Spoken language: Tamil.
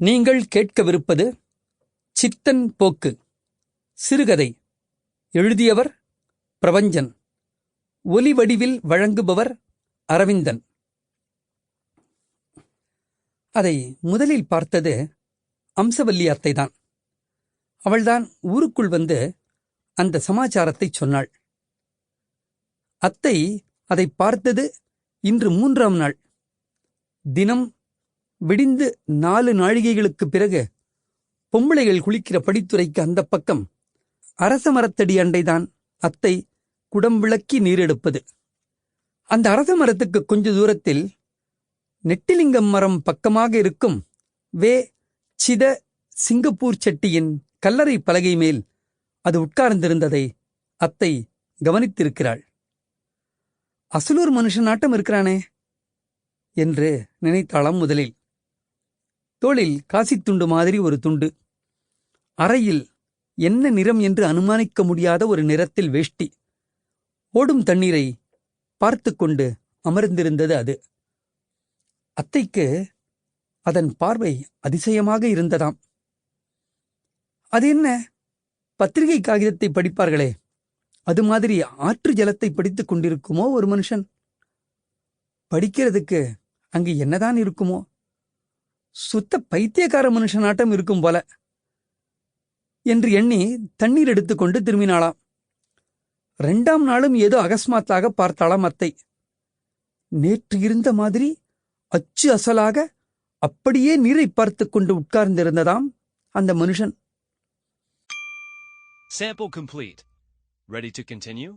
நீங்கள் கேட்கவிருப்பது சித்தன் போக்கு சிறுகதை. எழுதியவர் பிரபஞ்சன். ஒலி வடிவில் வழங்குபவர் அரவிந்தன். அதை முதலில் பார்த்தது அம்சவல்லி அத்தைதான் அவள்தான் ஊருக்குள் வந்து அந்த சமாச்சாரத்தைச் சொன்னாள். அத்தை அதை பார்த்தது இன்று மூன்றாம் நாள். தினம் விடிந்து நாலு நாழிகைகளுக்குப் பிறகு பொம்பளைகள் குளிக்கிற படித்துறைக்கு அந்தப் பக்கம் அரச மரத்தடி அண்டைதான் அத்தை குடம் விளக்கி நீரெடுப்பது. அந்த அரச மரத்துக்கு கொஞ்ச தூரத்தில் நெட்டிலிங்கம் மரம் பக்கமாக இருக்கும் வே சித சிங்கப்பூர் செட்டியின் கல்லறை பலகை மேல் அது உட்கார்ந்திருந்ததை அத்தை கவனித்திருக்கிறாள். அசலூர் மனுஷனாட்டம் இருக்கிறானே? என்று நினைத்தாளாம் முதலில். தோளில் காசித் துண்டு மாதிரி ஒரு துண்டு. அறையில் என்ன நிறம் என்று அனுமானிக்க முடியாத ஒரு நிறத்தில் வேஷ்டி. ஓடும் தண்ணீரை பார்த்து கொண்டு அமர்ந்திருந்தது அது. அத்தைக்கு அதன் பார்வை அதிசயமாக இருந்ததாம். அது என்ன? பத்திரிகை காகிதத்தை படிப்பார்களே. அது மாதிரி ஆற்று ஜலத்தை படித்துக் கொண்டிருக்குமோ ஒரு மனுஷன்? படிக்கிறதுக்கு அங்கு என்னதான் இருக்குமோ? சுத்த பைத்தியக்கார மனுஷனாட்டம் இருக்கும் போல என்று எண்ணி தண்ணீர் எடுத்துக்கொண்டு திரும்பினாளாம் ரெண்டாம் நாளும் ஏதோ அகஸ்மாத்தாக பார்த்தாளாம் அத்தை நேற்று இருந்த மாதிரி அச்சு அசலாக அப்படியே நீரை பார்த்து கொண்டு உட்கார்ந்திருந்ததாம் அந்த மனுஷன் Sample complete. Ready to continue?